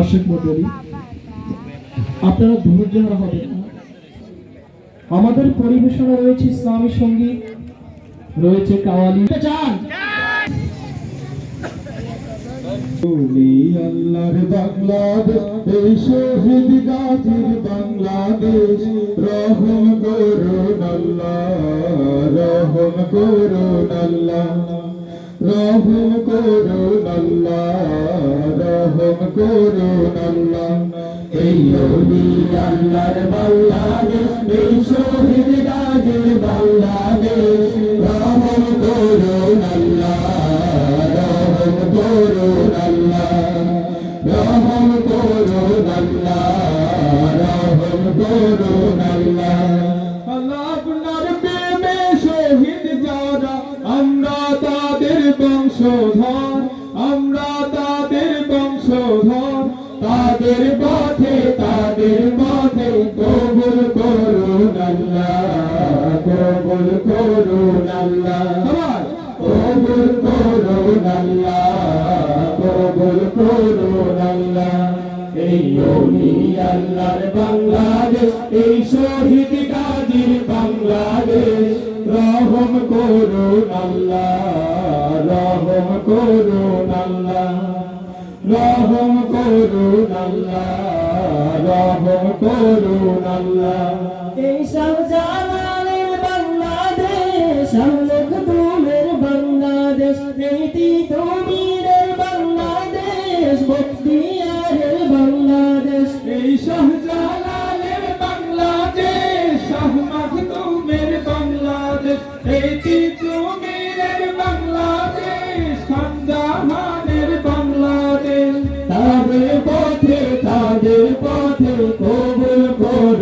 দর্শক মন্ডলী আপনারা ধৈর্য হারা হবেন না। আমাদের পরিবেশনা রয়েছে ইসলামী সংগীত রয়েছে কাওয়ালি। চান তুমি আল্লাহর বাংলাদেশ, এই শহীদ গাজীর বাংলাদেশ, রহম করুন আল্লাহ রহম করুন রহম করুন আল্লাহ রহম করুন আল্লাহ এই অলি আল্লাহর বাংলাদেশ এই শহীদ গাজীর বাংলাদেশ রহম করুন আল্লাহ রহম করুন আল্লাহ রহম করুন আল্লাহ রহম করুন আল্লাহ পথে তাদের পথে কবুল করুন আল্লাহ কবুল করুন আল্লাহ। কবুল করুন আল্লাহ কবুল করুন আল্লাহ। এই অলি আল্লাহর বাংলাদেশ এই শহীদ গাজীর বাংলাদেশ রহম করুন আল্লাহ রহম করুন আল্লাহ রহম করুন আল্লাহ রহম করুন আল্লাহ এই শাহজালালের বাংলাদেশ। আলোক তুমের বাংলাদেশ এই তিতুমিরের বাংলাদেশ বখতিয়ারের বাংলাদেশ। এই শাহজালালের বাংলাদেশ শাহ মাখদুমের বাংলাদেশ। এই তিতুমিরের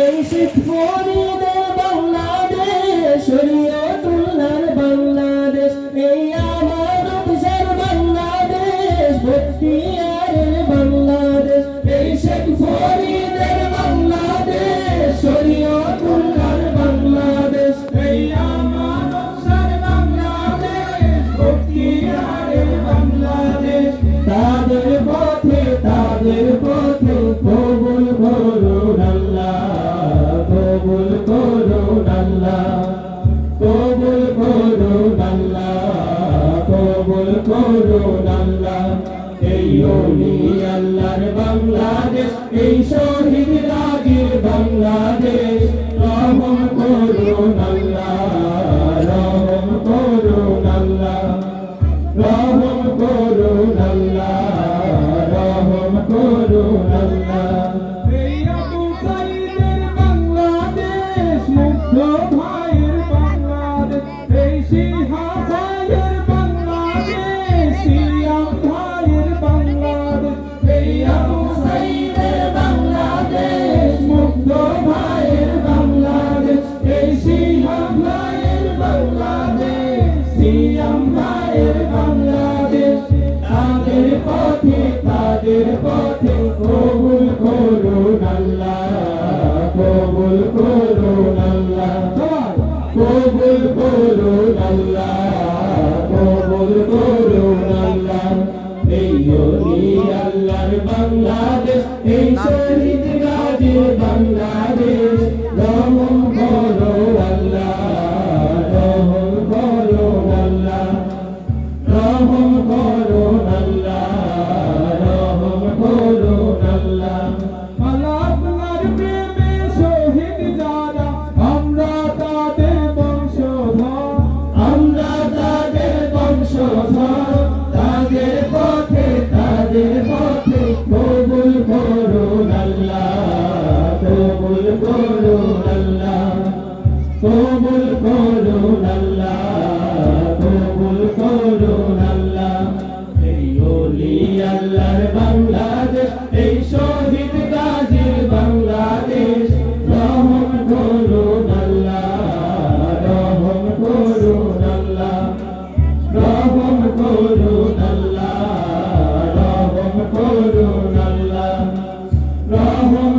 এই শিখ ফরিদের বাংলাদেশ আল্লাহ কবুল করুন আল্লাহ কবুল করুন আল্লাহ এই অলি আল্লাহর বাংলাদেশ তাদের পথে তাদের পথে কবুল বাংলাদেশ এই শহীদ গাজীর বাংলাদেশ। রহম করো আল্লাহ রহম করো আল্লাহ রহম করুন Thank you.